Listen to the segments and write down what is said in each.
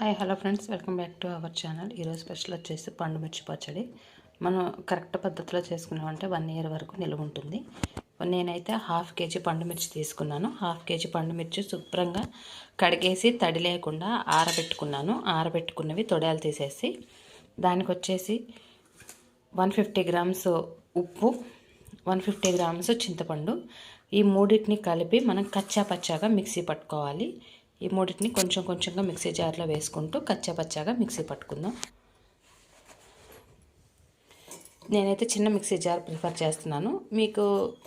Hi hello friends. Welcome back to our channel. ఈరోజు special వచ్చేసి పండు మిర్చి పచ్చడి. మనం కరెక్ట్ పద్ధతిలో చేసుకున్నామంటే వన్ ఇయర్ వరకు నిల్వ ఉంటుంది. నేనైతే హాఫ్ కేజీ పండు మిర్చి తీసుకున్నాను. హాఫ్ కేజీ పండు మిర్చి శుభ్రంగా కడిగేసి తడి లేకుండా ఆరబెట్టుకున్నాను. ఆరబెట్టుకున్నవి తొడయాలు తీసేసి దానికి వచ్చేసి వన్ ఫిఫ్టీ గ్రామ్స్ ఉప్పు వన్ ఫిఫ్టీ గ్రామ్స్ చింతపండు. ఈ మూడింటిని కలిపి మనం కచ్చా పచ్చాగా మిక్సీ పట్టుకోవాలి. ఈ మూడింటిని కొంచెం కొంచెంగా మిక్సీ జార్లో వేసుకుంటూ కచ్చాపచ్చాగా మిక్సీ పట్టుకుందాం. నేనైతే చిన్న మిక్సీ జార్ ప్రిఫర్ చేస్తున్నాను. మీకు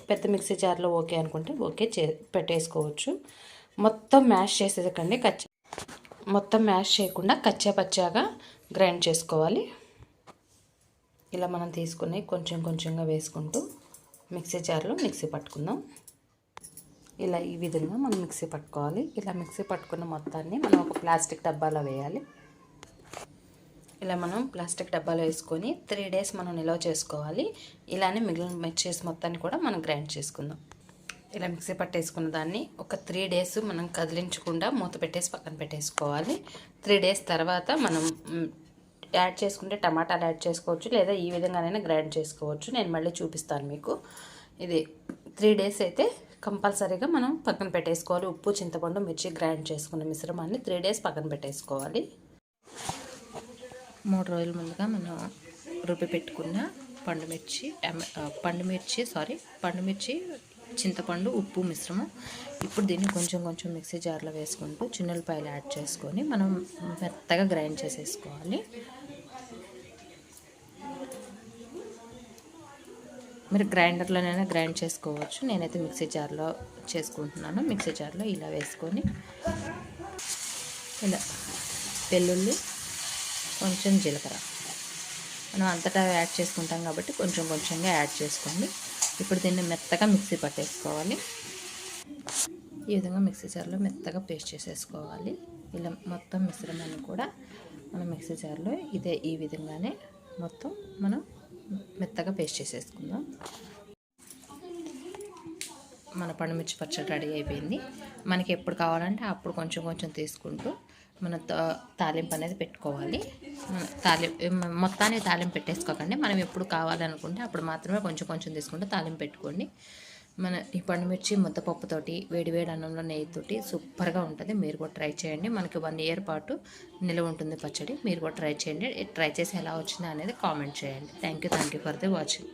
పెద్ద మిక్సీ జార్లో ఓకే అనుకుంటే ఓకే చే పెట్టేసుకోవచ్చు. మొత్తం మ్యాష్ చేసేదకండి కచ్చ మొత్తం మ్యాష్ చేయకుండా కచ్చాపచ్చాగా గ్రైండ్ చేసుకోవాలి. ఇలా మనం తీసుకుని కొంచెం కొంచెంగా వేసుకుంటూ మిక్సీ జార్లో మిక్సీ పట్టుకుందాం. ఇలా ఈ విధంగా మనం మిక్సీ పట్టుకోవాలి. ఇలా మిక్సీ పట్టుకున్న మొత్తాన్ని మనం ఒక ప్లాస్టిక్ డబ్బాలో వేయాలి. ఇలా మనం ప్లాస్టిక్ డబ్బాలో వేసుకొని త్రీ డేస్ మనం నిల్వ చేసుకోవాలి. ఇలానే మిగిలిన మిర్చేస్ మొత్తాన్ని కూడా మనం గ్రైండ్ చేసుకుందాం. ఇలా మిక్సీ పట్టేసుకున్న దాన్ని ఒక త్రీ డేస్ మనం కదిలించకుండా మూత పెట్టేసి పక్కన పెట్టేసుకోవాలి. త్రీ డేస్ తర్వాత మనం యాడ్ చేసుకుంటే టమాటాలు యాడ్ చేసుకోవచ్చు లేదా ఈ విధంగానైనా గ్రైండ్ చేసుకోవచ్చు. నేను మళ్ళీ చూపిస్తాను మీకు. ఇది త్రీ డేస్ అయితే కంపల్సరీగా మనం పక్కన పెట్టేసుకోవాలి. ఉప్పు చింతపండు మిర్చి గ్రైండ్ చేసుకున్న మిశ్రమాన్ని త్రీ డేస్ పక్కన పెట్టేసుకోవాలి. మూడు రోజుల ముందుగా మనం రుబ్బి పెట్టుకున్న పండుమిర్చి పండుమిర్చి సారీ పండుమిర్చి చింతపండు ఉప్పు మిశ్రమం ఇప్పుడు దీన్ని కొంచెం కొంచెం మిక్సీ జార్లో వేసుకుంటూ చిన్నపాయలు యాడ్ చేసుకొని మనం మెత్తగా గ్రైండ్ చేసేసుకోవాలి. మీరు గ్రైండర్లోనైనా గ్రైండ్ చేసుకోవచ్చు. నేనైతే మిక్సీ జార్లో చేసుకుంటున్నాను. మిక్సీ జార్లో ఇలా వేసుకొని ఇలా వెల్లుల్లి కొంచెం జీలకర్ర. మనం అంతటా యాడ్ చేసుకుంటాం కాబట్టి కొంచెం కొంచెంగా యాడ్ చేసుకోండి. ఇప్పుడు దీన్ని మెత్తగా మిక్సీ పట్టేసుకోవాలి. ఈ విధంగా మిక్సీ జార్లో మెత్తగా పేస్ట్ చేసేసుకోవాలి. ఇలా మొత్తం మిశ్రమాన్ని కూడా మనం మిక్సీ జార్లో ఇదే ఈ విధంగానే మొత్తం మనం మెత్తగా పేస్ట్ చేసేసుకుందాం. మన పండుమిర్చి పచ్చడి రెడీ అయిపోయింది. మనకి ఎప్పుడు కావాలంటే అప్పుడు కొంచెం కొంచెం తీసుకుంటూ మన తాలింపు అనేది పెట్టుకోవాలి. తాలింపు మొత్తాన్ని తాలింపు పెట్టేసుకోకండి. మనం ఎప్పుడు కావాలనుకుంటే అప్పుడు మాత్రమే కొంచెం కొంచెం తీసుకుంటూ తాలింపు పెట్టుకోండి. మన ఈ పండుమిర్చి ముద్దపప్పుతోటి వేడివేడి అన్నంలో నెయ్యితోటి సూపర్గా ఉంటుంది. మీరు కూడా ట్రై చేయండి. మనకి వన్ ఇయర్ పాటు నిల్వ ఉంటుంది పచ్చడి. మీరు కూడా ట్రై చేయండి. ట్రై చేసి ఎలా వచ్చిందా అనేది కామెంట్ చేయండి. Thank you thank you for the watching.